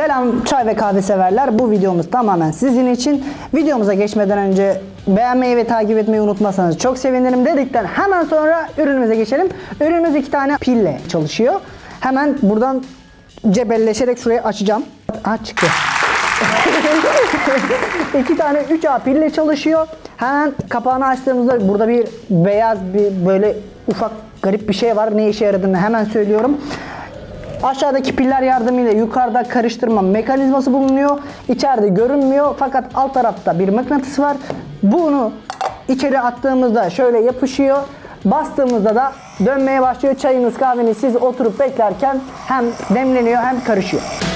Selam çay ve kahve severler. Bu videomuz tamamen sizin için. Videomuza geçmeden önce beğenmeyi ve takip etmeyi unutmazsanız çok sevinirim dedikten hemen sonra ürünümüze geçelim. Ürünümüz iki tane pille çalışıyor. Hemen buradan cebelleşerek şurayı açacağım. Ha çıktı. iki tane 3A pille çalışıyor. Hemen kapağını açtığımızda burada bir beyaz bir böyle ufak garip bir şey var. Ne işe yaradığını hemen söylüyorum. Aşağıdaki piller yardımıyla yukarıda karıştırma mekanizması bulunuyor. İçeride görünmüyor fakat alt tarafta bir mıknatıs var. Bunu içeri attığımızda şöyle yapışıyor. Bastığımızda da dönmeye başlıyor. Çayınız kahveniz siz oturup beklerken hem demleniyor hem karışıyor.